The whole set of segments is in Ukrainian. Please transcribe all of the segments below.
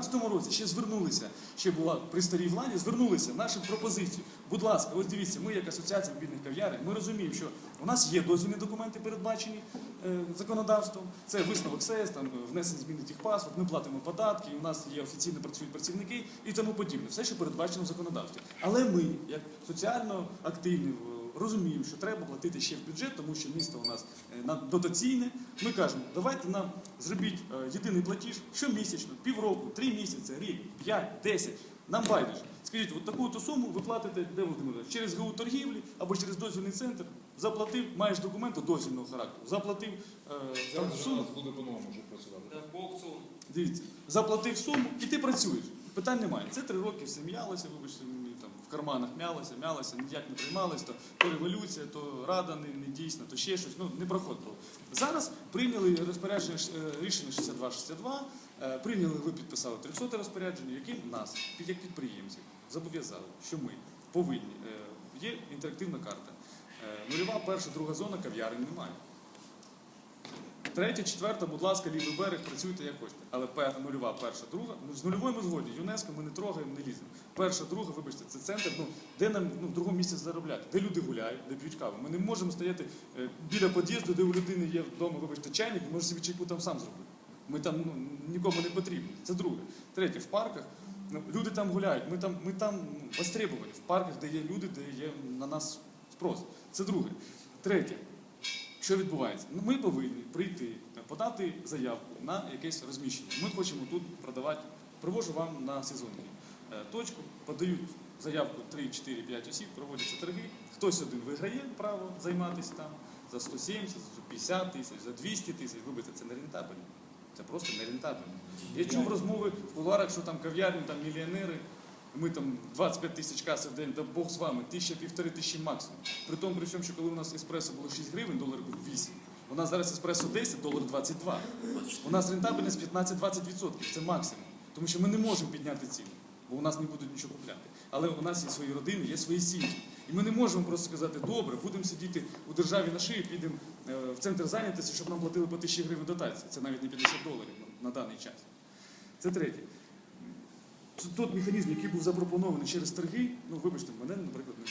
2012 році ще звернулися, ще була при старій владі, звернулися нашим пропозицією. Будь ласка, ось дивіться, ми як асоціація мобільних кав'ярень, ми розуміємо, що у нас є дозвільні документи, передбачені е, законодавством. Це висновок СЕС, там е, внесення зміни тих паспорт, ми платимо податки, у нас є офіційно працюють працівники і тому подібне. Все, що передбачено в законодавстві. Але ми, як соціально активні, розуміємо, що треба платити ще в бюджет, тому що місто у нас е, дотаційне. Ми кажемо, давайте нам зробіть е, єдиний платіж щомісячно, півроку, три місяці, рік, п'ять, десять. Нам байдуже. Скажіть, от таку то суму ви платите, де Володимир, Іванович? через ГУ торгівлі або через дозвільний центр. Заплатив, маєш документи дозвільного характеру. Заплатив е, Зараз суму. буде по-новому вже працювати. Дивіться, заплатив суму і ти працюєш. Питань немає. Це три роки все м'ялося, вибачте, мені там в карманах м'ялося, м'ялося, ніяк не приймалось, то, то революція, то рада не, не дійсна, то ще щось. Ну не проходило. Зараз прийняли розпорядження е, рішення 62-62, е, прийняли, ви підписали 300 розпорядження, яким нас, як підприємців, зобов'язали, що ми повинні. е, Є інтерактивна карта. Нульова, перша, друга зона кав'ярень немає. Третя, четверта, будь ласка, лівий берег, працюйте як хочете. Але нульова, перша, друга. Ну, з нульовою ми згодні. ЮНЕСКО ми не трогаємо, не ліземо. Перша, друга, вибачте, це центр, ну, де нам ну, в другому місці заробляти, де люди гуляють, де п'ють каву. Ми не можемо стояти е, біля під'їзду, де у людини є вдома, вибачте, чайник, і може собі чайку там сам зробити. Ми там ну, нікому не потрібні. Це друге. Третє, в парках. Ну, люди там гуляють, ми там, ми там ну, востребовані в парках, де є люди, де є на нас спрос. Це друге. Третє. Що відбувається? Ну, ми повинні прийти, подати заявку на якесь розміщення. Ми хочемо тут продавати, привожу вам на сезонні е, точку, подають заявку 3, 4, 5 осіб, проводяться торги. Хтось один виграє право займатися там за 170, за 150 тисяч, за 200 тисяч. Вибачте, це не рентабельно. Це просто не рентабельно. Я чув розмови в кулуарах, що там кав'ярні, там мільйонери. Ми там 25 тисяч каси в день, да Бог з вами, тисяча півтори тисячі максимум. При тому, при всьому, що коли у нас еспресо було 6 гривень, долар був 8. У нас зараз еспресо 10, долар 22. У нас рентабельність 15-20%. Це максимум. Тому що ми не можемо підняти ціну, бо у нас не будуть нічого купляти. Але у нас є свої родини, є свої сім'ї. І ми не можемо просто сказати, добре, будемо сидіти у державі на шиї, підемо е, в центр зайнятості, щоб нам платили по тисячі гривень дотації. Це навіть не 50 доларів на- на даний час. Це третє. Тот механізм, який був запропонований через торги, ну вибачте, мене, наприклад, не.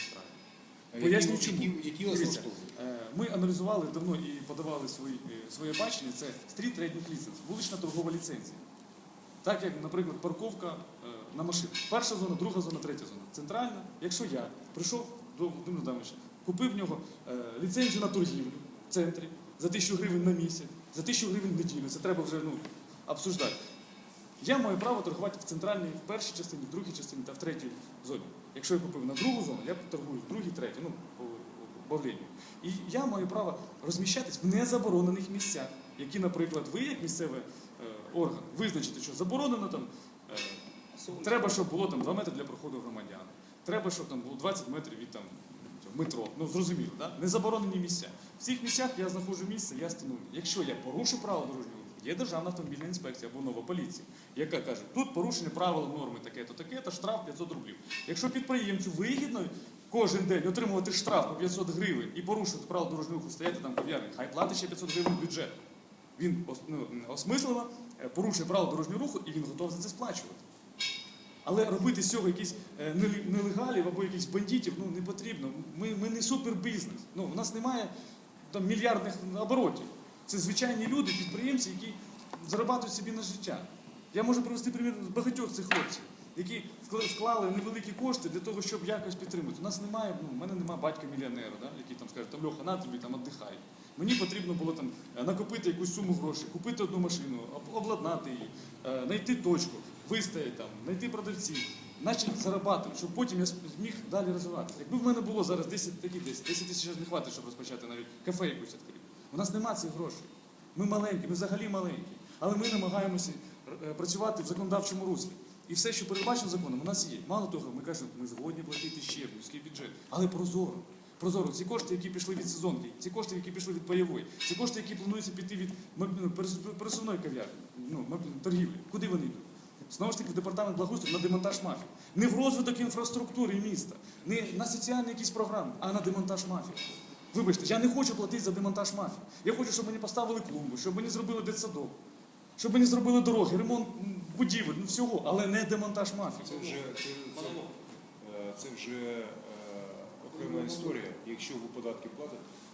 А Поясню, чому. які, які Дивіться. Е, Ми аналізували давно і подавали свої, е, своє бачення. Це стріт трейдинг ліценз, вулична торгова ліцензія. Так як, наприклад, парковка е, на машину. Перша зона, друга зона, третя зона. Центральна. Якщо я прийшов до Володимира Адамовича, купив в нього ліцензію на торгівлю в центрі за тисячу гривень на місяць, за тисячу гривень в неділю. Це треба вже ну, обсуждати. Я маю право торгувати в центральній, в першій частині, в другій частині та в третій зоні. Якщо я купив на другу зону, я торгую в другій, третій, ну, по бавлінню. І я маю право розміщатись в незаборонених місцях, які, наприклад, ви, як місцевий е, орган, визначите, що заборонено там. Е, треба, щоб було там 2 метри для проходу громадян. Треба, щоб там було 20 метрів від там, метро. Ну, зрозуміло, да? незаборонені місця. В цих місцях я знаходжу місце, я встановлю. Якщо я порушу правила дорожнього є Державна автомобільна інспекція або нова поліція, яка каже, тут порушення правил норми таке-то, таке-то, штраф 500 рублів. Якщо підприємцю вигідно кожен день отримувати штраф по 500 гривень і порушувати правила дорожнього руху, стояти там кав'ярні, хай платить ще 500 гривень бюджет. Він ну, осмисливо е, порушує правила дорожнього руху і він готовий за це сплачувати. Але робити з цього якісь е, нелегалів або якісь бандитів ну, не потрібно. Ми, ми не супербізнес. Ну, у нас немає там, мільярдних оборотів. Це звичайні люди, підприємці, які зарабатують собі на життя. Я можу привести примір з багатьох цих хлопців, які вкла- вклали невеликі кошти для того, щоб якось підтримати. У нас немає, ну, у мене немає батька мільйонера, да, який там скаже, там Льоха, на тобі там віддихай. Мені потрібно було там е, накопити якусь суму грошей, купити одну машину, обладнати її, е, знайти точку, вистояти там, знайти продавців, почати зарабатувати, щоб потім я зміг далі розвиватися. Якби в мене було зараз 10 такі 10, 10 тисяч не хватить, щоб розпочати навіть кафе якусь відкрити. У нас немає цих грошей. Ми маленькі, ми взагалі маленькі. Але ми намагаємося е, працювати в законодавчому руслі. І все, що передбачено законом, у нас є. Мало того, ми кажемо, ми згодні платити ще в міський бюджет, але прозоро. Прозоро, ці кошти, які пішли від сезонки, ці кошти, які пішли від пайової, ці кошти, які плануються піти від ну, пересувної кав'ярні, ну, торгівлі. Куди вони йдуть? Знову ж таки, в департамент благоустрою на демонтаж мафії. Не в розвиток інфраструктури міста, не на соціальні якісь програми, а на демонтаж мафії. Вибачте, я не хочу платити за демонтаж мафії. Я хочу, щоб мені поставили клумбу, щоб мені зробили дитсадок, щоб мені зробили дороги, ремонт будівель, ну всього, але не демонтаж мафії. Це вже це, це, е, це вже е, окрема історія. Якщо ви податки платите,